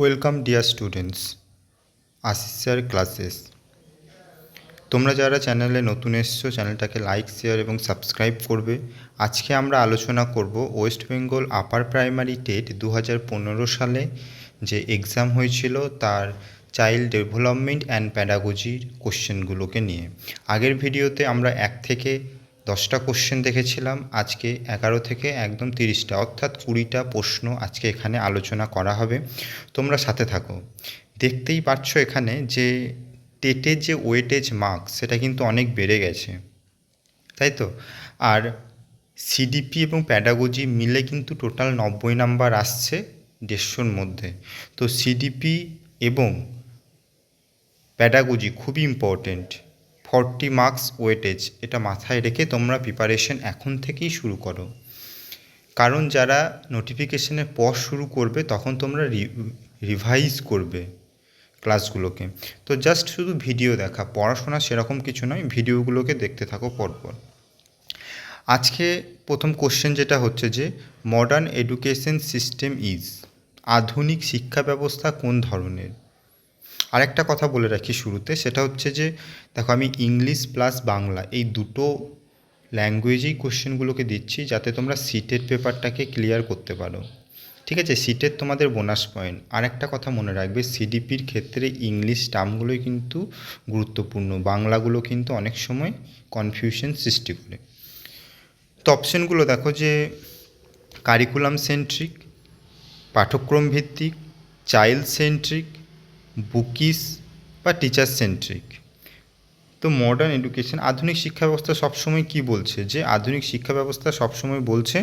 Welcome dear students Ashis sir classes তোমরা যারা চ্যানেলে নতুন এসছো চ্যানেলটাকে লাইক শেয়ার এবং সাবস্ক্রাইব করবে, আজকে আমরা আলোচনা করব West Bengal upper primary TET দু হাজার পনেরো সালে যে এক্সাম হয়েছিল, তার চাইল্ড ডেভেলপমেন্ট অ্যান্ড প্যাডাগজির কোশ্চেনগুলোকে নিয়ে। আগের ভিডিওতে আমরা এক থেকে দশটা কোশ্চেন দেখেছিলাম, আজকে এগারো থেকে একদম তিরিশটা, অর্থাৎ কুড়িটা প্রশ্ন আজকে এখানে আলোচনা করা হবে। তোমরা সাথে থাকো। দেখতেই পাচ্ছ এখানে যে টেটের যে ওয়েটেজ মার্কস সেটা কিন্তু অনেক বেড়ে গেছে। তাই তো? আর সিডিপি এবং প্যাডাগজি মিলে কিন্তু টোটাল নব্বই নাম্বার আসছে দেড়শোর মধ্যে। তো সিডিপি এবং প্যাডাগজি খুবই ইম্পর্টেন্ট ফর্টি মার্কস ওয়েটেজ, এটা মাথায় রেখে তোমরা প্রিপারেশন এখন থেকেই শুরু করো। কারণ যারা নোটিফিকেশনের পর শুরু করবে, তখন তোমরা রিভাইজ করবে ক্লাসগুলোকে তো জাস্ট শুধু ভিডিও দেখা, পড়াশোনা সেরকম কিছু নয় ভিডিওগুলোকে দেখতে থাকো পরপর। আজকে প্রথম কোশ্চেন যেটা হচ্ছে যে মডার্ন এডুকেশন সিস্টেম ইজ আধুনিক শিক্ষা ব্যবস্থা কোন ধরনের? আরেকটা কথা বলে রাখি শুরুতে, সেটা হচ্ছে যে, দেখো আমি ইংলিশ প্লাস বাংলা এই দুটো ল্যাঙ্গুয়েজেই কোশ্চেনগুলোকে দিচ্ছি যাতে তোমরা সিটের পেপারটাকে ক্লিয়ার করতে পারো। ঠিক আছে? সিটের তোমাদের বোনাস পয়েন্ট আর একটা কথা মনে রাখবে সিডিপির ক্ষেত্রে ইংলিশ টার্মগুলোই কিন্তু গুরুত্বপূর্ণ। বাংলাগুলো কিন্তু অনেক সময় কনফিউশন সৃষ্টি করে। তো অপশানগুলো দেখো যে কারিকুলাম সেন্ট্রিক পাঠ্যক্রম ভিত্তিক চাইল্ড সেন্ট্রিক বুকিস বা টিচার সেন্ট্রিক তো মডার্ন এডুকেশন আধুনিক শিক্ষা ব্যবস্থা সবসময় কি বলছে? যে আধুনিক শিক্ষা ব্যবস্থা সবসময় বলছে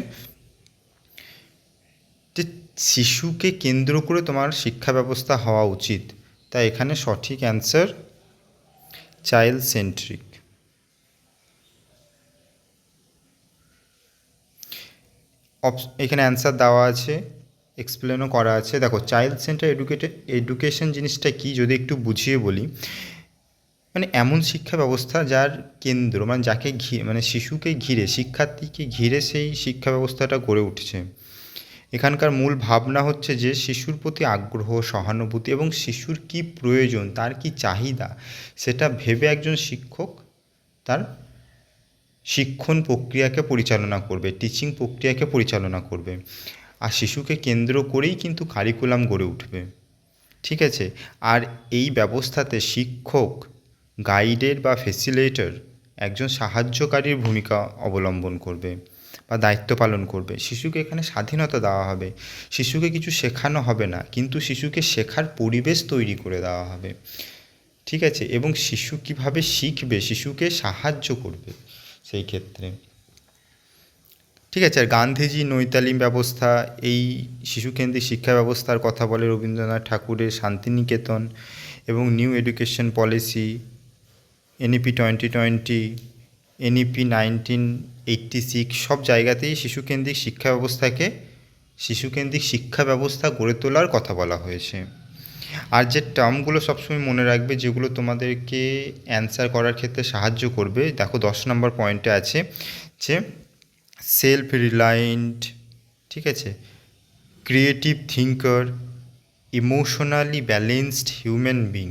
যে শিশুকে কেন্দ্র করে তোমার শিক্ষা ব্যবস্থা হওয়া উচিত। তাই এখানে সঠিক অ্যান্সার চাইল্ড সেন্ট্রিক এখানে অ্যান্সার দেওয়া আছে এক্সপ্লেনও করা আছে। দেখো চাইল্ড সেন্টার এডুকেটেড এডুকেশন জিনিসটা কি? যদি একটু বুঝিয়ে বলি মানে এমন শিক্ষা ব্যবস্থা যার কেন্দ্র মানে যাকে ঘিরে মানে শিশুকে ঘিরে, শিক্ষার্থীকে ঘিরে সেই শিক্ষা ব্যবস্থাটা গড়ে উঠছে। এখানকার মূল ভাবনা হচ্ছে যে শিশুর প্রতি আগ্রহ, সহানুভূতি এবং শিশুর কি প্রয়োজন, তার কি চাহিদা, সেটা ভেবে একজন শিক্ষক তার শিক্ষণ প্রক্রিয়াকে পরিচালনা করবে টিচিং প্রক্রিয়াকে পরিচালনা করবে। আর শিশুকে কেন্দ্র করেই কিন্তু কারিকুলাম গড়ে উঠবে। ঠিক আছে? আর এই ব্যবস্থাতে শিক্ষক গাইডের বা ফেসিলেটর একজন সাহায্যকারীর ভূমিকা অবলম্বন করবে বা দায়িত্ব পালন করবে। শিশুকে এখানে স্বাধীনতা দেওয়া হবে। শিশুকে কিছু শেখানো হবে না, কিন্তু শিশুকে শেখার পরিবেশ তৈরি করে দেওয়া হবে। ঠিক আছে? এবং শিশু কীভাবে শিখবে? শিশুকে সাহায্য করবে সেই ক্ষেত্রে। ঠিক আছে, আর গান্ধীজি নৈতালিম ব্যবস্থা, এই শিশুকেন্দ্রিক শিক্ষা ব্যবস্থার কথা বলে রবীন্দ্রনাথ ঠাকুরের শান্তিনিকেতন এবং new education policy NEP twenty twenty NEP nineteen eighty six সব জায়গাতেই শিশুকেন্দ্রিক শিক্ষা ব্যবস্থাকে, শিশুকেন্দ্রিক শিক্ষা ব্যবস্থা গড়ে তোলার কথা বলা হয়েছে। আর যে টার্মগুলো সবসময় মনে রাখবে, যেগুলো তোমাদেরকে অ্যান্সার করার ক্ষেত্রে সাহায্য করবে, দেখো দশ নম্বর পয়েন্টে আছে যে সেলফ রিলায়েন্ট ঠিক আছে? Creative thinker emotionally balanced human being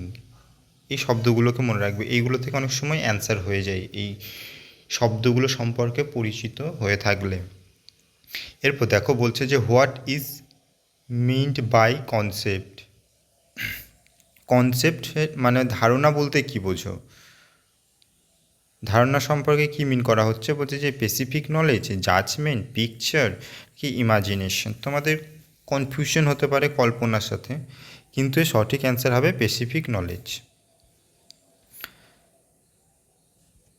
এই শব্দগুলোকে মনে রাখবে। এইগুলো থেকে অনেক সময় অ্যান্সার হয়ে যায় এই শব্দগুলো সম্পর্কে পরিচিত হয়ে থাকলে। এরপর দেখো বলছে যে what is meant by concept concept মানে ধারণা বলতে কি বোঝো? ধারণা সম্পর্কে কি মিন করা হচ্ছে? বলছে যে স্পেসিফিক নলেজ জাজমেন্ট পিকচার কি ইমাজিনেশন তোমাদের কনফিউশন হতে পারে কল্পনার সাথে, কিন্তু এর সঠিক অ্যান্সার হবে স্পেসিফিক নলেজ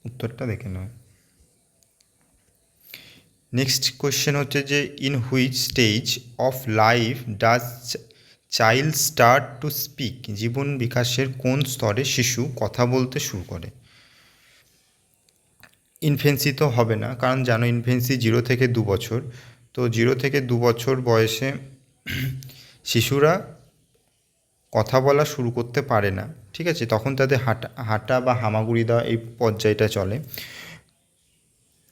উত্তরটা দেখে নাও। নেক্সট কোয়েশ্চেন হচ্ছে যে in which stage of life does child start to speak জীবন বিকাশের কোন স্তরে শিশু কথা বলতে শুরু করে? ইনফেন্সি তো হবে না, কারণ জানো ইনফেন্সি জিরো থেকে দু বছর। তো জিরো থেকে দু বছর বয়সে শিশুরা কথা বলা শুরু করতে পারে না, ঠিক আছে? তখন তাদের হাঁটা হাঁটা বা হামাগুড়ি দেওয়া এই পর্যায়টা চলে।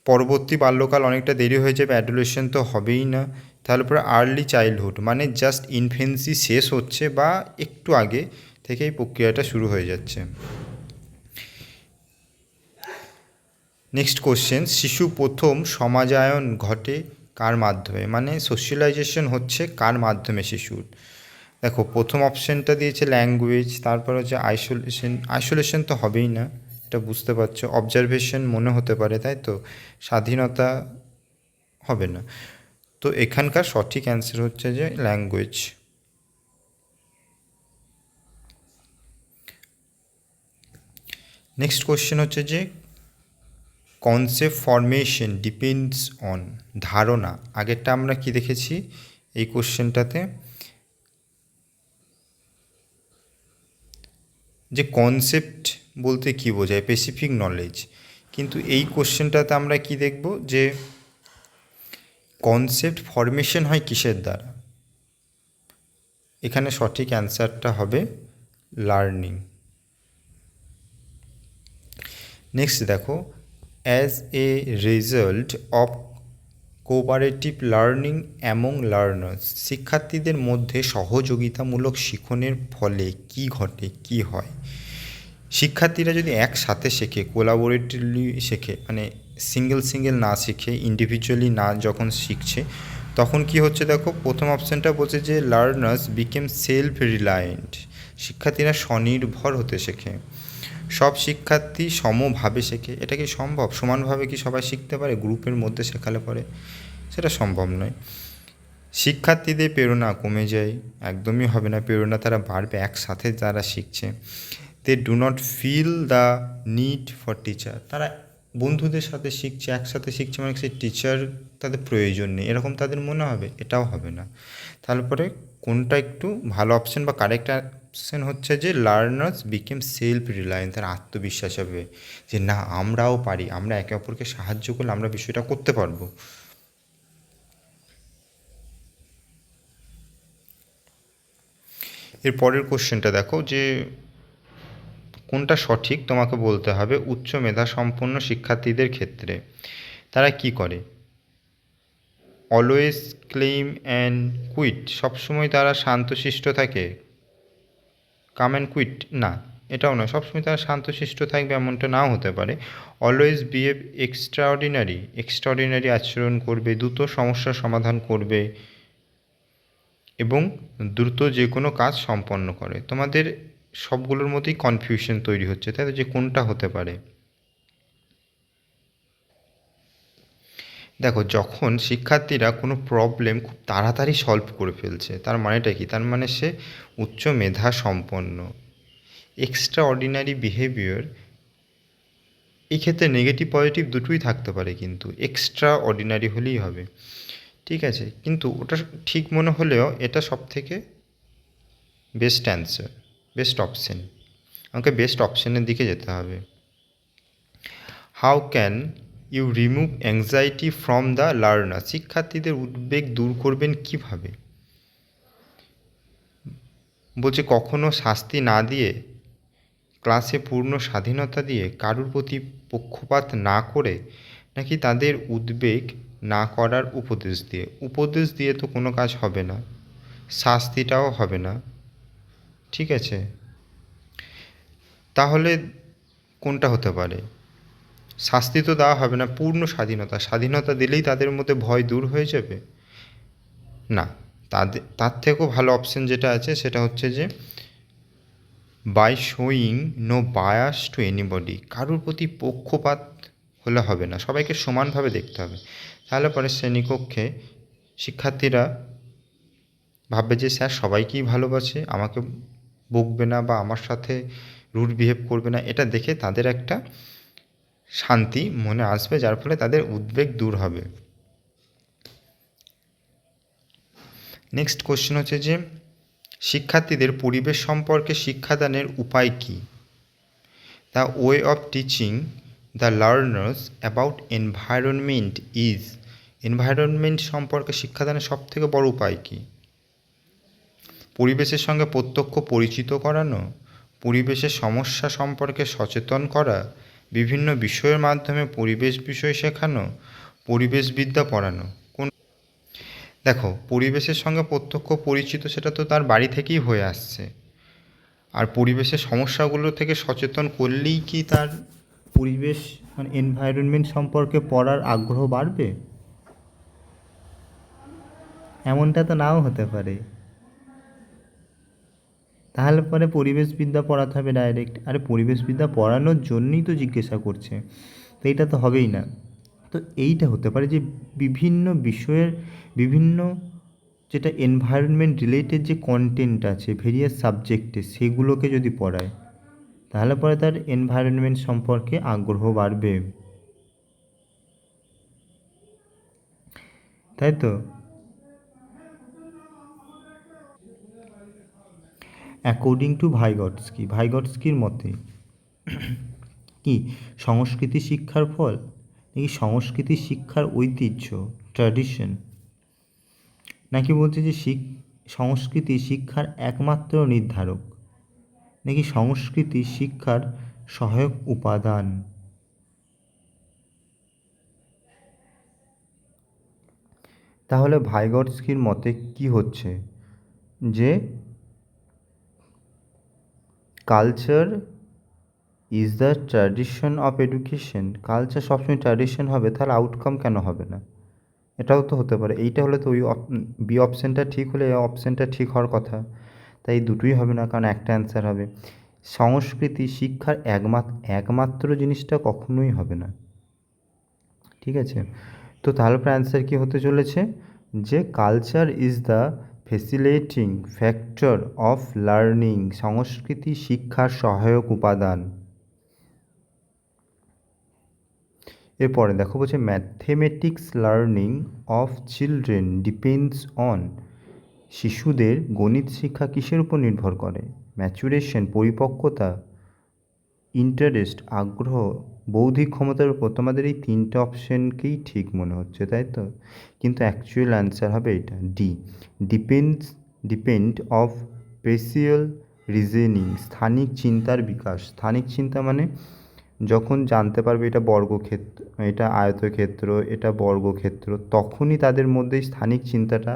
পরবর্তী বাল্যকাল অনেকটা দেরি হয়ে যাবে অ্যাডুলেশন তো হবেই না। তাহলে পরে আর্লি চাইল্ডহুড মানে জাস্ট ইনফেন্সি শেষ হচ্ছে বা একটু আগে থেকেই প্রক্রিয়াটা শুরু হয়ে যাচ্ছে। নেক্সট কোশ্চেন শিশু প্রথম সমাজায়ন ঘটে কার মাধ্যমে? মানে সোশ্যালাইজেশন হচ্ছে কার মাধ্যমে শিশুর? দেখো, প্রথম অপশানটা দিয়েছে ল্যাঙ্গুয়েজ তারপর হচ্ছে আইসোলেশন আইসোলেশন তো হবেই না, এটা বুঝতে পারছ? অবজারভেশন মনে হতে পারে, তাই তো? স্বাধীনতা হবে না। তো এখানকার সঠিক অ্যান্সার হচ্ছে যে ল্যাঙ্গুয়েজ নেক্সট কোশ্চেন হচ্ছে যে কনসেপ্ট ফরমেশন ডিপেন্ডস অন ধারণা। আগেরটা আমরা কি দেখেছি? এই কোশ্চেনটাতে যে কনসেপ্ট বলতে কি বোঝায়? স্পেসিফিক নলেজ কিন্তু এই কোশ্চেনটাতে আমরা কি দেখব? যে কনসেপ্ট ফরমেশন হয় কিসের দ্বারা? এখানে সঠিক অ্যান্সারটা হবে লার্নিং নেক্সট দেখো as a result of cooperative learning among learners শিক্ষার্থীদের মধ্যে সহযোগিতামূলক শিখনের ফলে কি ঘটে, কি হয়? শিক্ষার্থীরা যদি একসাথে শেখে কোলাবোরেটিভলি শেখে মানে সিঙ্গেল সিঙ্গেল না শিখে ইন্ডিভিজুয়ালি না যখন শিখছে, তখন কি হচ্ছে দেখো, প্রথম অপশানটা বলছে যে লার্নার্স বিকেম সেলফ রিলায়েন্ট শিক্ষার্থীরা স্বনির্ভর হতে শেখে। সব শিক্ষার্থী সমভাবে শেখে। এটা কি সম্ভব? সমানভাবে কি সবাই শিখতে পারে? গ্রুপের মধ্যে শেখালে পরে? সেটা সম্ভব নয়। শিক্ষার্থীদের প্রেরণা কমে যায়। একদমই হবে না। প্রেরণা তারা বাড়বে একসাথে যারা শিখছে। They do not feel the need for teacher তারা বন্ধুদের সাথে শিখছে, একসাথে শিখছে মানে সেই টিচার তাদের প্রয়োজন নেই। এরকম তাদের মনে হবে। এটাও হবে না। তারপরে কোনটা একটু ভালো অপশন বা কারেক্ট অপশন হচ্ছে যে লার্নার্স বিকেম সেলফ রিলায়েন্স তার আত্মবিশ্বাস হবে। যে না, আমরাও পারি, আমরা একে অপরকে সাহায্য করলে আমরা বিষয়টা করতে পারব। এর পরের কোশ্চেনটা দেখো যে কোনটা সঠিক? তোমাকে বলতে হবে উচ্চ মেধা সম্পন্ন শিক্ষার্থীদের ক্ষেত্রে। তারা কি করে? অলওয়েজ ক্লেইম অ্যান্ড কুইট সবসময় তারা শান্তশিষ্ট থাকে। কাম অ্যান্ড কুইট না। এটাও নয়। সবসময় তারা শান্তশিষ্ট থাকবে এমনটা নাও হতে পারে। Always behave extraordinary extraordinary extra ordinary আচরণ করবে, দ্রুত সমস্যার সমাধান করবে এবং দ্রুত যে কোনো কাজ সম্পন্ন করে। তোমাদের সবগুলোর মধ্যেই কনফিউশন তৈরি হচ্ছে, তাই যে কোনটা হতে পারে। দেখো, যখন শিক্ষার্থীরা কোনো প্রবলেম খুব তাড়াতাড়ি সলভ করে ফেলছে, তার মানেটা কি? তার মানে সে উচ্চ মেধা সম্পন্ন। এক্সট্রা অর্ডিনারি বিহেভিয়ার এই ক্ষেত্রে নেগেটিভ পজিটিভ দুটোই থাকতে পারে কিন্তু এক্সট্রা অর্ডিনারি হলেই হবে। ঠিক আছে? কিন্তু ওটা ঠিক মনে হলেও এটা সব থেকে বেস্ট অ্যান্সার বেস্ট অপশন আমাকে বেস্ট অপশনের দিকে যেতে হবে। How can you remove anxiety from the learner শিক্ষার্থীদের উদ্বেগ দূর করবেন কীভাবে? বলছে, কখনো শাস্তি না দিয়ে, ক্লাসে পূর্ণ স্বাধীনতা দিয়ে কারুর প্রতি পক্ষপাত না করে নাকি তাদের উদ্বেগ না করার উপদেশ দিয়ে? উপদেশ দিয়ে তো কোনো কাজ হবে না, শাস্তিটাও হবে না। ঠিক আছে? তাহলে কোনটা হতে পারে? শাস্তি তো দেওয়া হবে না, পূর্ণ স্বাধীনতা। স্বাধীনতা দিলেই তাদের মধ্যে ভয় দূর হয়ে যাবে? না তাদের তার থেকেও ভালো অপশন যেটা আছে সেটা হচ্ছে যে by showing no bias to anybody কারোর প্রতি পক্ষপাত হলে হবে না, সবাইকে সমানভাবে দেখতে হবে। তাহলে পরে শ্রেণীকক্ষে শিক্ষার্থীরা ভাববে যে, স্যার, সবাইকেই ভালোবাসে, আমাকে বকবে না বা আমার সাথে রুড বিহেভ করবে না। এটা দেখে তাদের একটা শান্তি মনে আসবে, যার ফলে তাদের উদ্বেগ দূর হবে। নেক্সট কোশ্চেন হচ্ছে যে, শিক্ষার্থীদের পরিবেশ সম্পর্কে শিক্ষাদানের উপায় কী? The way of teaching the learners about environment is environment সম্পর্কে শিক্ষাদানের সবথেকে বড় উপায় কী? পরিবেশের সঙ্গে প্রত্যক্ষ পরিচিত করানো, পরিবেশের সমস্যা সম্পর্কে সচেতন করা বিভিন্ন বিষয়ের মাধ্যমে পরিবেশ বিষয় শেখানো পরিবেশবিদ্যা পড়ানো। কোন দেখো, পরিবেশের সঙ্গে প্রত্যক্ষ পরিচিত সেটা তো তার বাড়ি থেকেই হয়ে আসছে। আর পরিবেশের সমস্যাগুলো থেকে সচেতন করলেই কি তার পরিবেশ মানে এনভায়রনমেন্ট সম্পর্কে পড়ার আগ্রহ বাড়বে? এমনটা তো নাও হতে পারে। তাহলে পরে পরিবেশবিদ্যা পড়াতে হবে ডাইরেক্ট আরে পরিবেশবিদ্যা পড়ানোর জন্যই তো জিজ্ঞাসা করছে। তো এইটা তো হবেই না। তো এইটা হতে পারে যে বিভিন্ন বিষয়ের বিভিন্ন যেটা এনভায়রনমেন্ট রিলেটেড যে কন্টেন্ট আছে ভেরিয়াস সাবজেক্টে সেগুলোকে যদি পড়ায়, তাহলে পরে তার এনভায়রনমেন্ট সম্পর্কে আগ্রহ বাড়বে। তাই তো? অ্যাকর্ডিং টু ভাইগটস্কি ভাইগটস্কির মতে, কি সংস্কৃতি শিক্ষার ফল নাকি সংস্কৃতি শিক্ষার ঐতিহ্য ট্র্যাডিশন নাকি বলছে যে শিক, সংস্কৃতি শিক্ষার একমাত্র নির্ধারক, নাকি সংস্কৃতি শিক্ষার সহায়ক উপাদান? তাহলে ভাইগটস্কির মতে কি হচ্ছে? যে culture is the tradition of education culture সবসময় ট্র্যাডিশন হবে, তাহলে আউটকাম কেন হবে না? এটাও তো হতে পারে। এইটা হলে তো ওই বি অপশানটা ঠিক হলে অপশানটা ঠিক হওয়ার কথা। তাই দুটোই হবে না, কারণ একটা অ্যান্সার হবে। সংস্কৃতি, শিক্ষার একমাত্র একমাত্র জিনিসটা কখনোই হবে না। ঠিক আছে? তো তাহলে অ্যান্সার কী হতে চলেছে? যে culture is the facilitating factor of learning সংস্কৃতি শিক্ষার সহায়ক উপাদান। এরপরে দেখো বলছে mathematics learning of children depends on শিশুদের গণিত শিক্ষা কিসের উপর নির্ভর করে? ম্যাচুরেশন পরিপক্কতা ইন্টারেস্ট আগ্রহ বৌদ্ধিক ক্ষমতার উপর তোমাদের এই তিনটে অপশানকেই ঠিক মনে হচ্ছে, তাই তো? কিন্তু অ্যাকচুয়াল অ্যান্সার হবে এটা D depends depend of spatial reasoning স্থানিক চিন্তার বিকাশ। স্থানিক চিন্তা মানে যখন জানতে পারবে এটা বর্গক্ষেত্র, এটা আয়তক্ষেত্র, এটা বর্গক্ষেত্র, তখনই তাদের মধ্যে স্থানিক চিন্তাটা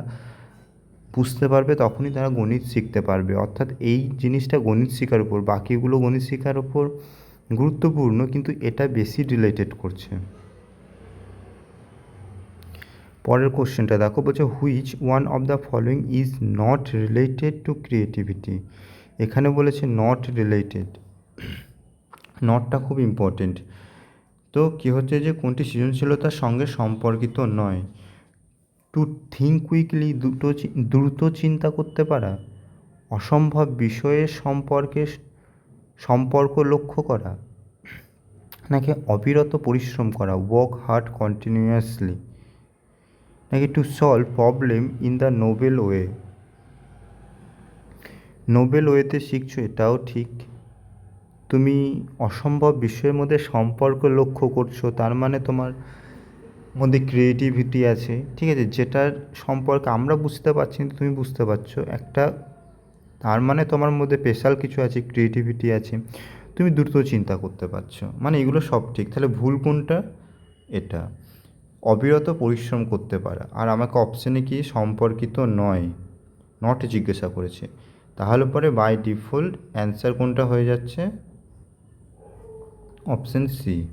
বুঝতে পারবে, তখনই তারা গণিত শিখতে পারবে। অর্থাৎ এই জিনিসটা গণিত শেখার উপর, বাকিগুলো গণিত শেখার উপর গুরুত্বপূর্ণ, কিন্তু এটা বেশি রিলেটেড করছে। পরের কোশ্চেনটা দেখো, বলছে which one of the following is not related to creativity এখানে বলেছে নট রিলেটেড নটটা খুব ইম্পর্টেন্ট তো কী হচ্ছে যে, কোনটি সৃজনশীলতার সঙ্গে সম্পর্কিত নয়? টু থিঙ্ক কুইকলি দুটো দ্রুত চিন্তা করতে পারা, অসম্ভব বিষয়ের সম্পর্কে সম্পর্ক লক্ষ্য করা, নাকি অবিরত পরিশ্রম করা ওয়ার্ক হার্ড কন্টিনিউয়াসলি নাকি to solve problem in the novel way novel ওয়েতে শিখছো, এটাও ঠিক। তুমি অসম্ভব বিষয়ের মধ্যে সম্পর্ক লক্ষ্য করছ, তার মানে তোমার মধ্যে ক্রিয়েটিভিটি আছে, ঠিক আছে? যেটার সম্পর্কে আমরা বুঝতে পারছি কিন্তু তুমি বুঝতে পারছ। একটা তার মানে তোমার মধ্যে স্পেশাল কিছু আছে ক্রিয়েটিভিটি আছে, তুমি দ্রুত চিন্তা করতে পারছ। মানে এগুলো সব ঠিক, তাহলে ভুল কোনটা? এটা। অবিরত পরিশ্রম করতে পারা। আর আমাকে অপশানে কি? সম্পর্কিত নয়। নট জিজ্ঞাসা করেছে। তাহলে পরে বাই ডিফল্ট অ্যান্সার কোনটা হয়ে যাচ্ছে? অপশান সি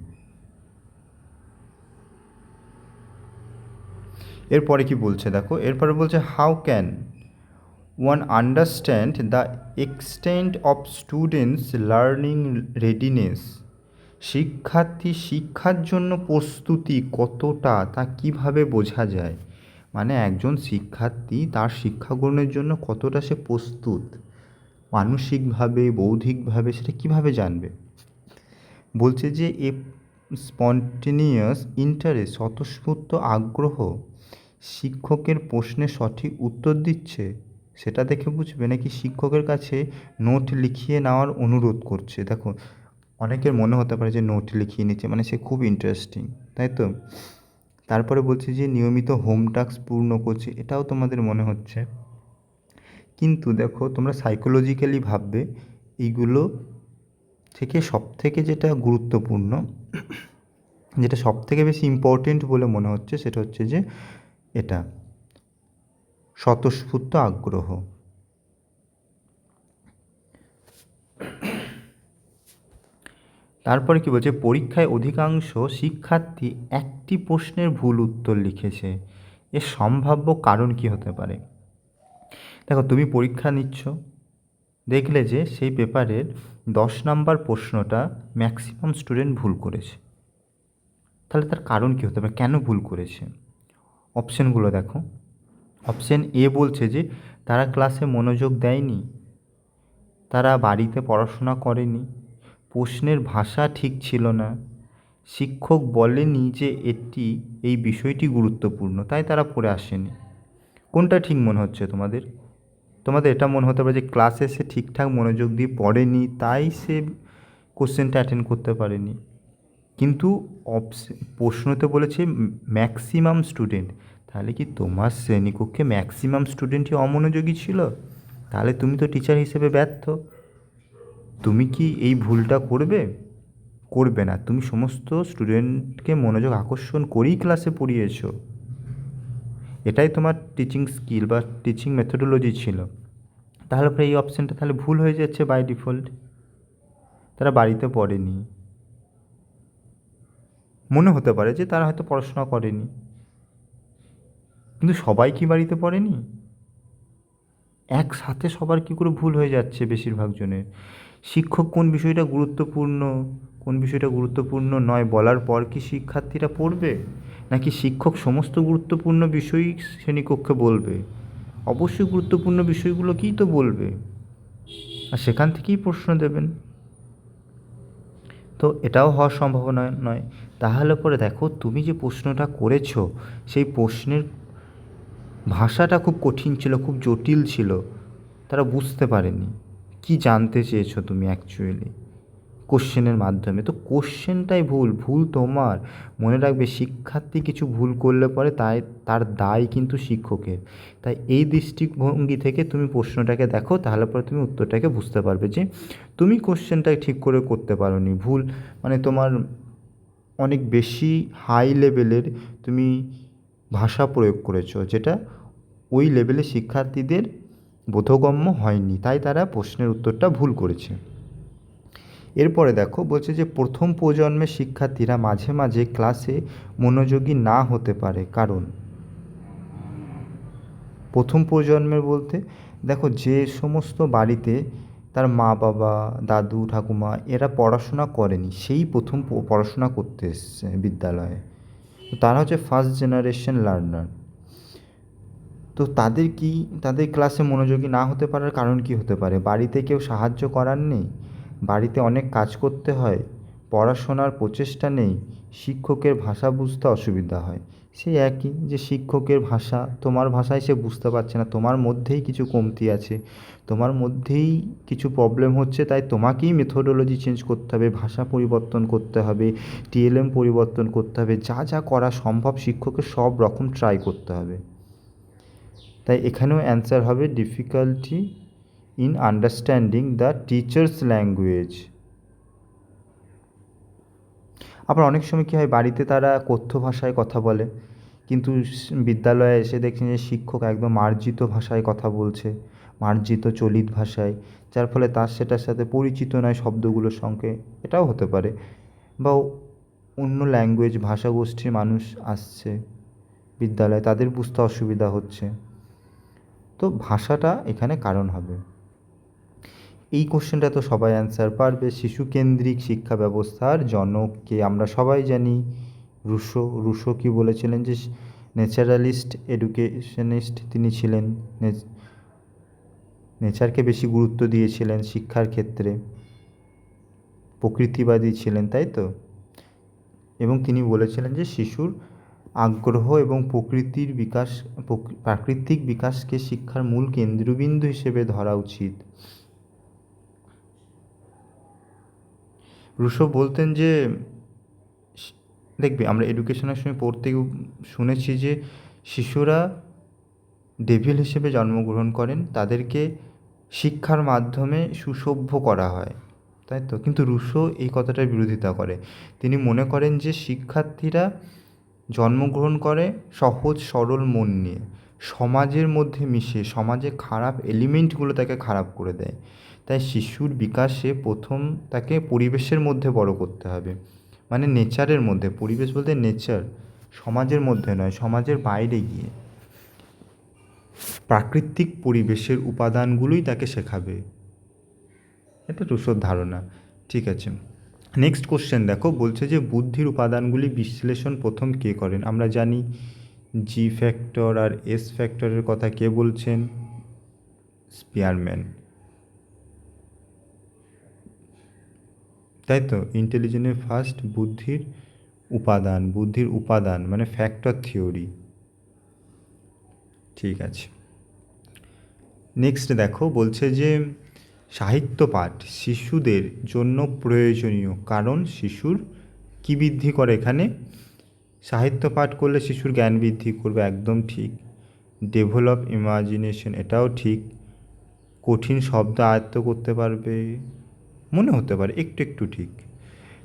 এরপরে কি বলছে? দেখো, এরপরে বলছে how can one understand the extent of students learning readiness শিক্ষার্থী শিক্ষার জন্য প্রস্তুতি কতটা তা কীভাবে বোঝা যায়? মানে একজন শিক্ষার্থী তার শিক্ষা গ্রহণের জন্য কতটা সে প্রস্তুত? মানসিকভাবে, বৌদ্ধিকভাবে সেটা কীভাবে জানবে? বলছে যে এ স্পন্টেনিয়াস ইন্টারেস্ট, স্বতঃস্ফূর্ত আগ্রহ শিক্ষকের প্রশ্নে সঠিক উত্তর দিচ্ছে। সেটা দেখে বুঝবে নাকি শিক্ষকের কাছে নোট লিখিয়ে নেওয়ার অনুরোধ করছে। দেখো, অনেকের মনে হতে পারে যে নোট লিখিয়ে নিচ্ছে মানে সে খুব ইন্টারেস্টিং তাই তো? তারপরে বলছে যে নিয়মিত হোম টাস্ক পূর্ণ করছে, এটাও তোমাদের মনে হচ্ছে। কিন্তু দেখো, তোমরা সাইকোলজিক্যালি ভাববে, এইগুলো থেকে সব থেকে যেটা গুরুত্বপূর্ণ, যেটা সব থেকে বেশি ইম্পর্টেন্ট বলে মনে হচ্ছে, সেটা হচ্ছে যে এটা। স্বতঃস্ফূর্ত আগ্রহ। তারপরে কি বলছে? পরীক্ষায় অধিকাংশ শিক্ষার্থী একটি প্রশ্নের ভুল উত্তর লিখেছে। এর সম্ভাব্য কারণ কি হতে পারে? দেখো, তুমি পরীক্ষা নিচ্ছ, দেখলে যে সেই পেপারের দশ নাম্বার প্রশ্নটা ম্যাক্সিমাম স্টুডেন্ট ভুল করেছে। তাহলে তার কারণ কী হতে পারে? কেন ভুল করেছে? অপশানগুলো দেখো। অপশান এ বলছে যে, তারা ক্লাসে মনোযোগ দেয়নি। তারা বাড়িতে পড়াশোনা করেনি। প্রশ্নের ভাষা ঠিক ছিল না। শিক্ষক বলেনি যে এটি, এই বিষয়টি গুরুত্বপূর্ণ। তাই তারা পড়ে আসেনি। কোনটা ঠিক মনে হচ্ছে তোমাদের? তোমাদের এটা মনে হতে পারে যে, ক্লাসে সে ঠিকঠাক মনোযোগ দিয়ে পড়েনি, তাই সে কোশ্চেনটা অ্যাটেন্ড করতে পারেনি। কিন্তু অপস প্রশ্নতে বলেছে, ম্যাক্সিমাম স্টুডেন্ট তাহলে কি তোমার শ্রেণীকক্ষে ম্যাক্সিমাম স্টুডেন্টই অমনোযোগী ছিল? তাহলে তুমি তো টিচার হিসেবে ব্যর্থ। তুমি কি এই ভুলটা করবে? করবে না। তুমি সমস্ত স্টুডেন্টকে মনোযোগ আকর্ষণ করেই ক্লাসে পড়িয়েছো। এটাই তোমার টিচিং স্কিল বা টিচিং মেথোডোলজি ছিল। তাহলে পরে এই অপশানটা তাহলে ভুল হয়ে যাচ্ছে বাই ডিফল্ট তারা বাড়িতে পড়েনি। মনে হতে পারে যে তারা হয়তো পড়াশোনা করেনি। কিন্তু সবাই কি বাড়িতে পড়েনি? একসাথে সবার কী করে ভুল হয়ে যাচ্ছে বেশিরভাগ জনের? শিক্ষক কোন বিষয়টা গুরুত্বপূর্ণ, কোন বিষয়টা গুরুত্বপূর্ণ নয় বলার পর কি শিক্ষার্থীরা পড়বে? নাকি শিক্ষক সমস্ত গুরুত্বপূর্ণ বিষয়ই শ্রেণীকক্ষে বলবে? অবশ্যই গুরুত্বপূর্ণ বিষয়গুলো বিষয়গুলোকেই তো বলবে? আর সেখান থেকেই প্রশ্ন দেবেন। তো এটাও হওয়ার সম্ভাবনা নয়। তাহলে পরে দেখো তুমি যে প্রশ্নটা করেছ, সেই প্রশ্নের ভাষাটা খুব কঠিন ছিল, খুব জটিল ছিল। তারা বুঝতে পারেনি। কি জানতে চেয়েছো তুমি অ্যাকচুয়ালি কোশ্চেনের মাধ্যমে। তো কোশ্চেনটাই ভুল ভুল তোমার। মনে রাখবে শিক্ষার্থী কিছু ভুল করলে পরে তাই, তার দায় কিন্তু শিক্ষকের। তাই এই দৃষ্টিভঙ্গি থেকে তুমি প্রশ্নটাকে দেখো, তাহলে পরে তুমি উত্তরটাকে বুঝতে পারবে যে তুমি কোশ্চেনটা ঠিক করে করতে পারোনি। ভুল মানে তোমার অনেক বেশি হাই লেভেলের তুমি ভাষা প্রয়োগ করেছ, যেটা ওই লেভেলে শিক্ষার্থীদের বোধগম্য হয়নি, তাই তারা প্রশ্নের উত্তরটা ভুল করেছে। এরপরে দেখো, বলছে যে প্রথম প্রজন্মের শিক্ষার্থীরা মাঝে মাঝে ক্লাসে মনোযোগী না হতে পারে, কারণ? প্রথম প্রজন্মের বলতে, দেখো যে সমস্ত বাড়িতে তার মা বাবা, দাদু, ঠাকুমা, এরা পড়াশোনা করেনি, সেই প্রথম পড়াশোনা করতে এসছে বিদ্যালয়ে। তারা হচ্ছে ফার্স্ট জেনারেশন লার্নার তো তাদের কি, তাদের ক্লাসে মনোযোগী না হতে পারার কারণ কি হতে পারে? বাড়িতে কেউ সাহায্য করার নেই? বাড়িতে অনেক কাজ করতে হয়? পড়াশোনার প্রচেষ্টা নেই? শিক্ষকের ভাষা বুঝতে অসুবিধা হয়? সেই একই যে শিক্ষকের ভাষা, তোমার ভাষায় সে বুঝতে পারছে না। তোমার মধ্যেই কিছু কমতি আছে। তোমার মধ্যেই কিছু প্রবলেম হচ্ছে, তাই তোমাকেই মেথোডোলজি চেঞ্জ করতে হবে, ভাষা পরিবর্তন করতে হবে টিএলএম পরিবর্তন করতে হবে, যা যা করা সম্ভব শিক্ষকের সব রকম ট্রাই করতে হবে। তাই এখানেও অ্যান্সার হবে difficulty in understanding the teacher's language আবার অনেক সময় কী হয়, বাড়িতে তারা কথ্য ভাষায় কথা বলে, কিন্তু বিদ্যালয়ে এসে দেখছেন যে শিক্ষক একদম মার্জিত ভাষায় কথা বলছে, মার্জিত চলিত ভাষায়, যার ফলে তার সেটার সাথে পরিচিত নয় শব্দগুলোর সঙ্গে, এটাও হতে পারে, বা অন্য ল্যাঙ্গুয়েজ ভাষাগোষ্ঠীর মানুষ আসছে বিদ্যালয়ে, তাদের বুঝতে অসুবিধা হচ্ছে। তো ভাষাটা এখানে কারণ হবে। এই কোশ্চেনটা তো সবাই অ্যান্সার পারবে। শিশুকেন্দ্রিক শিক্ষা ব্যবস্থার জনককে আমরা সবাই জানি। রুশো রুশো কি বলেছিলেন যে, ন্যাচারালিস্ট এডুকেশনিস্ট তিনি ছিলেন। নেচারকে বেশি গুরুত্ব দিয়েছিলেন শিক্ষার ক্ষেত্রে। প্রকৃতিবাদী ছিলেন, তাই তো? এবং তিনি বলেছিলেন যে, শিশুর আগ্রহ এবং প্রকৃতির বিকাশ প্রাকৃতিক বিকাশকে শিক্ষার মূল কেন্দ্রবিন্দু হিসেবে ধরা উচিত। রুশো বলতেন যে, দেখবে আমরা এডুকেশনের সময় পড়তে শুনেছি যে, শিশুরা ডেভিল হিসেবে জন্মগ্রহণ করেন, তাদেরকে শিক্ষার মাধ্যমে সুসভ্য করা হয়। তাই তো? কিন্তু রুশো এই কথাটার বিরোধিতা করে। তিনি মনে করেন যে, শিক্ষার্থীরা জন্মগ্রহণ করে সহজ, সরল মন নিয়ে। সমাজের মধ্যে মিশে, সমাজে খারাপ এলিমেন্টগুলো তাকে খারাপ করে দেয়। তাই শিশুর বিকাশে প্রথম তাকে পরিবেশের মধ্যে বড় করতে হবে। মানে নেচারের মধ্যে, পরিবেশ বলতে নেচার, সমাজের মধ্যে নয়, সমাজের বাইরে গিয়ে। প্রাকৃতিক পরিবেশের উপাদানগুলোই তাকে শেখাবে। এটা রুশোর ধারণা। ঠিক আছে। নেক্সট কোশ্চেন দেখো, বলছে যে বুদ্ধির উপাদানগুলি বিশ্লেষণ প্রথম কে করেন? আমরা জানি জি ফ্যাক্টর আর এস ফ্যাক্টরের কথা কে বলছেন? স্পিয়ারম্যান তাই তো? ইন্টেলিজেন্টের ফার্স্ট বুদ্ধির উপাদান বুদ্ধির উপাদান মানে ফ্যাক্টর থিওরি ঠিক আছে। নেক্সট দেখো, বলছে যে সাহিত্য পাঠ শিশুদের জন্য প্রয়োজনীয়, কারণ শিশুর কী বৃদ্ধি করে এখানে? সাহিত্য পাঠ করলে শিশুর জ্ঞান বৃদ্ধি করবে, একদম ঠিক। ডেভেলপ ইমাজিনেশন এটাও ঠিক। কঠিন শব্দ আয়ত্ত করতে পারবে। মনে হতে পারে, একটু একটু ঠিক।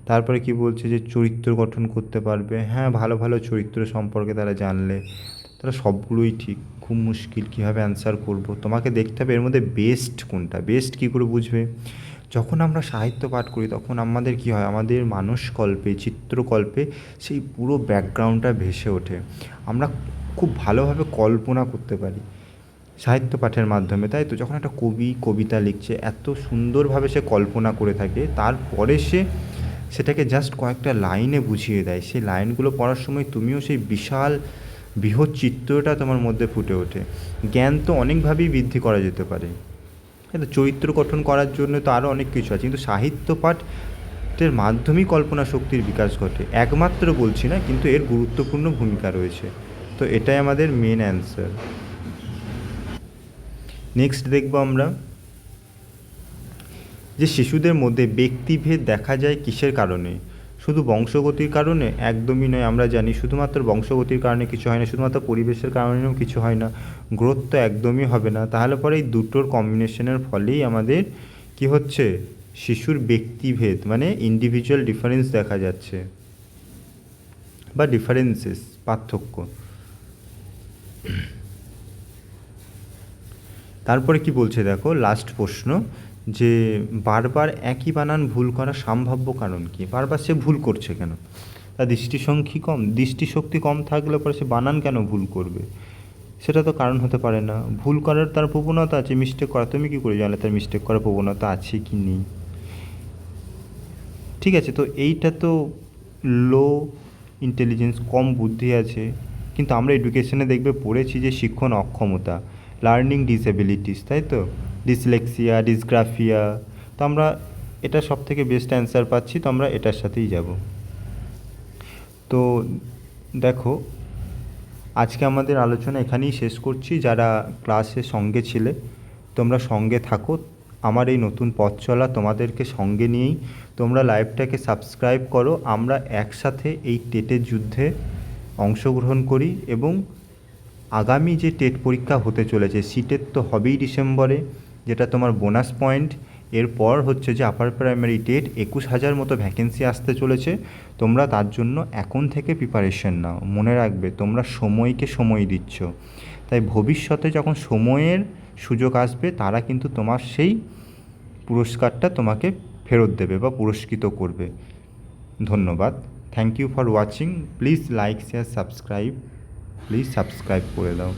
তারপরে কি বলছে যে চরিত্র গঠন করতে পারবে? হ্যাঁ ভালো ভালো চরিত্র সম্পর্কে তারা জানলে। তারা সবগুলোই ঠিক। খুব মুশকিল কীভাবে অ্যান্সার করব? তোমাকে দেখতে হবে এর মধ্যে বেস্ট কোনটা? বেস্ট কী করে বুঝবে? যখন আমরা সাহিত্য পাঠ করি, তখন আমাদের কী হয়? আমাদের মানসকল্পে, চিত্রকল্পে সেই পুরো ব্যাকগ্রাউন্ডটা ভেসে ওঠে। আমরা খুব ভালোভাবে কল্পনা করতে পারি। সাহিত্য পাঠের মাধ্যমে। তাই তো? যখন একটা কবি কবিতা লিখছে, এত সুন্দরভাবে সে কল্পনা করে থাকে, তারপরে সে সেটাকে জাস্ট কয়েকটা লাইনে বুঝিয়ে দেয়। সেই লাইনগুলো পড়ার সময় তুমিও সেই বিশাল বৃহৎ চিত্রটা তোমার মধ্যে ফুটে ওঠে। জ্ঞান তো অনেকভাবেই বৃদ্ধি করা যেতে পারে। কিন্তু চরিত্র গঠন করার জন্য তো আরও অনেক কিছু আছে। কিন্তু সাহিত্য পাঠের মাধ্যমেই কল্পনা শক্তির বিকাশ ঘটে। একমাত্র বলছি না, কিন্তু এর গুরুত্বপূর্ণ ভূমিকা রয়েছে। তো এটাই আমাদের মেন অ্যান্সার নেক্সট দেখব আমরা। যে শিশুদের মধ্যে ব্যক্তিভেদ দেখা যায় কিসের কারণে? শুধু বংশগতির কারণে? একদমই নয়, আমরা জানি শুধুমাত্র বংশগতির কারণে কিছু হয় না, শুধুমাত্র পরিবেশের কারণেও কিছু হয় না। গ্রোথ তো একদমই হবে না। তাহলে পরে এই দুটোর কম্বিনেশনের ফলেই আমাদের কি হচ্ছে? শিশুর ব্যক্তিভেদ মানে ইন্ডিভিজুয়াল ডিফারেন্স দেখা যাচ্ছে। বা ডিফারেন্সেস পার্থক্য। তারপরে কি বলছে দেখো লাস্ট প্রশ্ন, যে বারবার একই বানান ভুল করা সম্ভাব্য কারণ কি? বারবার সে ভুল করছে কেন? তার দৃষ্টিসংখ্যি কম, দৃষ্টিশক্তি কম থাকলে পরে সে বানান কেন ভুল করবে? সেটা তো কারণ হতে পারে না। ভুল করার তার প্রবণতা আছে মিস্টেক করা, তুমি কী করে জানলে তার মিস্টেক করার প্রবণতা আছে কি নেই? ঠিক আছে, তো এইটা তো লো ইন্টেলিজেন্স কম বুদ্ধি আছে, কিন্তু আমরা এডুকেশনে দেখবে পড়েছি যে শিক্ষণ অক্ষমতা। লার্নিং ডিসএবিলিটিস তাই তো? ডিসলেক্সিয়া ডিসগ্রাফিয়া তো আমরা এটা সব থেকে বেস্ট অ্যান্সার পাচ্ছি, তো আমরা এটার সাথেই যাব। তো দেখো, আজকে আমাদের আলোচনা এখানেই শেষ করছি। যারা ক্লাসে সঙ্গে ছিলে, তোমরা সঙ্গে থাকো। আমার এই নতুন পথ চলা তোমাদেরকে সঙ্গে নিয়েই তোমরা লাইভটাকে সাবস্ক্রাইব করো। আমরা একসাথে এই টেটের যুদ্ধে অংশগ্রহণ করি এবং আগামী যে টেট পরীক্ষা হতে চলেছে, সিটের তো হবেই ডিসেম্বরে, যেটা তোমার বোনাস পয়েন্ট। এরপর হচ্ছে যে আপার প্রাইমারি টেট, একুশ হাজার মতো ভ্যাকেন্সি আসতে চলেছে। তোমরা তার জন্য এখন থেকে প্রিপারেশন নাও। মনে রাখবে, তোমরা সময়কে সময় দিচ্ছ। তাই ভবিষ্যতে যখন সময়ের সুযোগ আসবে, তারা কিন্তু তোমার সেই পুরস্কারটা তোমাকে ফেরত দেবে বা পুরস্কৃত করবে। ধন্যবাদ। Thank you for watching please like share subscribe please subscribe করে দাও